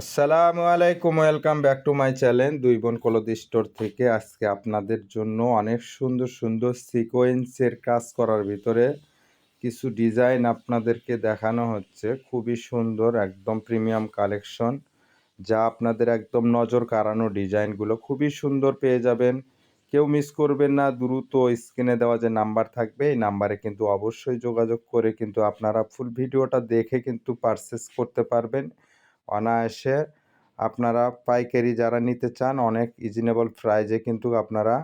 আসসালামু আলাইকুম welcome back to my channel দুই বোন কলদি স্টোর থেকে। আজকে আপনাদের জন্য অনেক সুন্দর সুন্দর সিকোয়েন্সের কাজ করার ভিতরে কিছু ডিজাইন আপনাদেরকে দেখানো হচ্ছে। খুবই সুন্দর, একদম প্রিমিয়াম কালেকশন যা আপনাদের একদম নজর কাড়ানো ডিজাইনগুলো খুবই সুন্দর পেয়ে যাবেন। কেউ মিস করবেন না, দ্রুত স্ক্রিনে দেওয়া যে নাম্বার থাকবে, এই নাম্বারে কিন্তু অবশ্যই যোগাযোগ করে কিন্তু আপনারা ফুল ভিডিওটা দেখে কিন্তু পারচেস করতে পারবেন। অনায়াসে আপনারা পাইকারি যারা নিতে চান, অনেক ইজিনেবল প্রাইজে কিন্তু আপনারা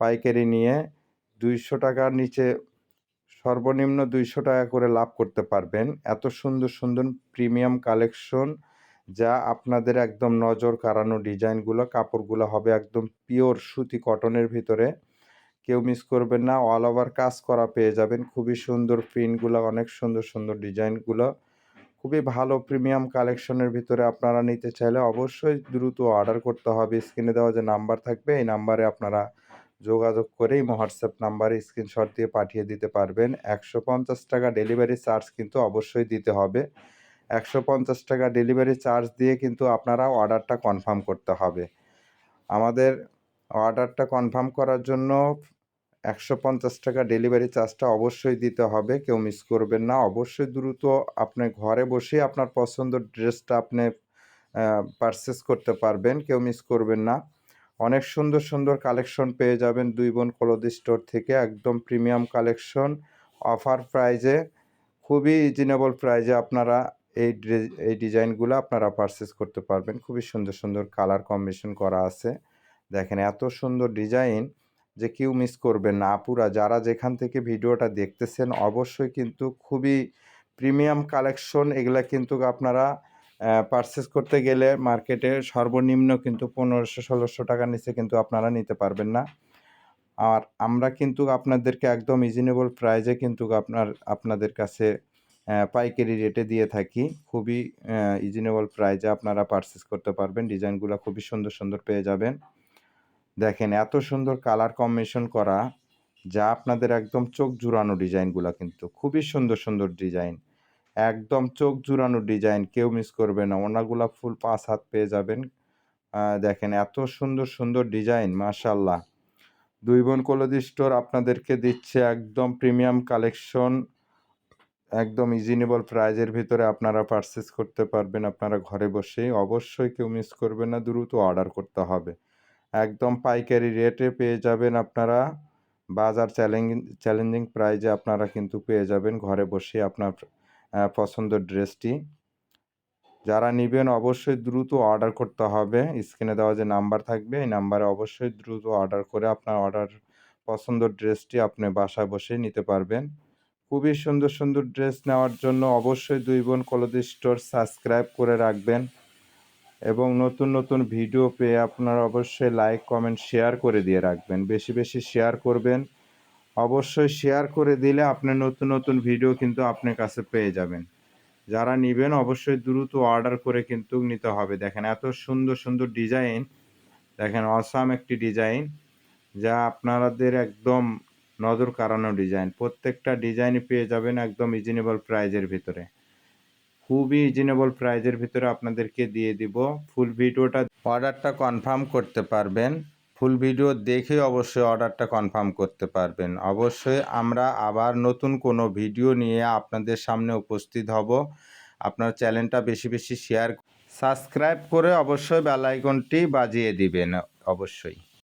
পাইকারি নিয়ে দুইশো টাকার নিচে সর্বনিম্ন দুইশো টাকা করে লাভ করতে পারবেন। এত সুন্দর সুন্দর প্রিমিয়াম কালেকশন যা আপনাদের একদম নজর কাড়ানো ডিজাইনগুলো, কাপড়গুলো হবে একদম পিওর সুতি কটনের ভিতরে। কেউ মিস করবেন না অল ওভার কাজ করা পেয়ে যাবেন। খুবই সুন্দর প্রিন্টগুলো অনেক সুন্দর সুন্দর ডিজাইনগুলো খুবই ভালো প্রিমিয়াম কালেকশনের ভিতরে আপনারা নিতে চাইলে অবশ্যই দ্রুত অর্ডার করতে হবে। স্ক্রিনে দেওয়া যে নাম্বার থাকবে, এই নাম্বারে আপনারা যোগাযোগ করেই হোয়াটসঅ্যাপ নাম্বারে স্ক্রিনশট দিয়ে পাঠিয়ে দিতে পারবেন। একশো পঞ্চাশ টাকা ডেলিভারি চার্জ কিন্তু অবশ্যই দিতে হবে। একশো পঞ্চাশ টাকা ডেলিভারি চার্জ দিয়ে কিন্তু আপনারা অর্ডারটা কনফার্ম করতে হবে। আমাদের অর্ডারটা কনফার্ম করার জন্য একশো পঞ্চাশ টাকা ডেলিভারি চার্জটা অবশ্যই দিতে হবে, কেউ মিস করবেন না। অবশ্যই দ্রুত আপনি ঘরে বসে আপনার পছন্দের ড্রেসটা আপনি পারচেস করতে পারবেন, কেউ মিস করবেন না। অনেক সুন্দর সুন্দর কালেকশন পেয়ে যাবেন দুই বোন কলদি স্টোর থেকে, একদম প্রিমিয়াম কালেকশন অফার প্রাইজে খুবই রিজনেবল প্রাইজে আপনারা এই এই ডিজাইনগুলো আপনারা পারচেস করতে পারবেন। খুবই সুন্দর সুন্দর কালার কম্বিনেশন করা আছে। দেখেন এত সুন্দর ডিজাইন যে কেউ মিস করবেন না। আপুরা যারা যেখান থেকে ভিডিওটা দেখতেছেন, অবশ্যই কিন্তু খুবই প্রিমিয়াম কালেকশন এগুলা কিন্তু আপনারা পারচেস করতে গেলে মার্কেটে সর্বনিম্ন কিন্তু পনেরোশো, ষোলোশো টাকার নিচে কিন্তু আপনারা নিতে পারবেন না। আর আমরা কিন্তু আপনাদেরকে একদম ইজিনেবল প্রাইজে কিন্তু আপনার, আপনাদের কাছে পাইকারি রেটে দিয়ে থাকি। খুবই ইজিনেবল প্রাইজে আপনারা পারচেস করতে পারবেন। ডিজাইনগুলো খুবই সুন্দর সুন্দর পেয়ে যাবেন। দেখেন, এত সুন্দর কালার কম্বিনেশন করা, যা আপনাদের একদম চোখ জুড়ানো ডিজাইনগুলো কিন্তু খুবই সুন্দর সুন্দর ডিজাইন। একদম চোখ জুড়ানো ডিজাইন, কেউ মিস করবে না। ওনাগুলা ফুল পাঁচ হাত পেয়ে যাবেন। দেখেন, এত সুন্দর সুন্দর ডিজাইন মাশাল্লাহ দুই বোন কলদি স্টোর আপনাদেরকে দিচ্ছে একদম প্রিমিয়াম কালেকশন একদম ইজিনেবল প্রাইজের ভিতরে আপনারা পারচেস করতে পারবেন আপনারা ঘরে বসেই। অবশ্যই কেউ মিস করবে না, দ্রুত অর্ডার করতে হবে। একদম পাইকারি রেটে পেয়ে যাবেন আপনারা। বাজার চ্যালেঞ্জিং চ্যালেঞ্জিং প্রাইজে আপনারা কিন্তু পেয়ে যাবেন ঘরে বসে আপনার পছন্দের ড্রেসটি। যারা নেবেন অবশ্যই দ্রুত অর্ডার করতে হবে। স্ক্রিনে দেওয়া যে নাম্বার থাকবে, এই নাম্বারে অবশ্যই দ্রুত অর্ডার করে আপনার অর্ডার পছন্দের ড্রেসটি আপনি বাসায় বসে নিতে পারবেন। খুবই সুন্দর সুন্দর ড্রেস নেওয়ার জন্য অবশ্যই দুই বোন কলদি স্টোর সাবস্ক্রাইব করে রাখবেন। এবং নতুন নতুন ভিডিও পেয়ে আপনারা অবশ্যই লাইক কমেন্ট শেয়ার করে দিয়ে রাখবেন। বেশি বেশি শেয়ার করবেন। অবশ্যই শেয়ার করে দিলে আপনি নতুন নতুন ভিডিও কিন্তু আপনার কাছে পেয়ে যাবেন। যারা নেবেন অবশ্যই দ্রুত অর্ডার করে কিন্তু নিতে হবে। দেখেন এত সুন্দর সুন্দর ডিজাইন দেখেন অসাম একটি ডিজাইন যা আপনাদের একদম নজর কাড়ানো ডিজাইন প্রত্যেকটা ডিজাইনই পেয়ে যাবেন একদম রিজনেবল প্রাইজের ভিতরে। খুবই রিজনেবল প্রাইজের ভিতরে আপনাদেরকে দিয়ে দিব। ফুল ভিডিওটা অর্ডারটা কনফার্ম করতে পারবেন। ফুল ভিডিও দেখে অবশ্যই অর্ডারটা কনফার্ম করতে পারবেন। অবশ্যই আমরা আবার নতুন কোনো ভিডিও নিয়ে আপনাদের সামনে উপস্থিত হব। আপনার চ্যানেলটা বেশি বেশি শেয়ার সাবস্ক্রাইব করে অবশ্যই বেল আইকনটি বাজিয়ে দিবেন, অবশ্যই।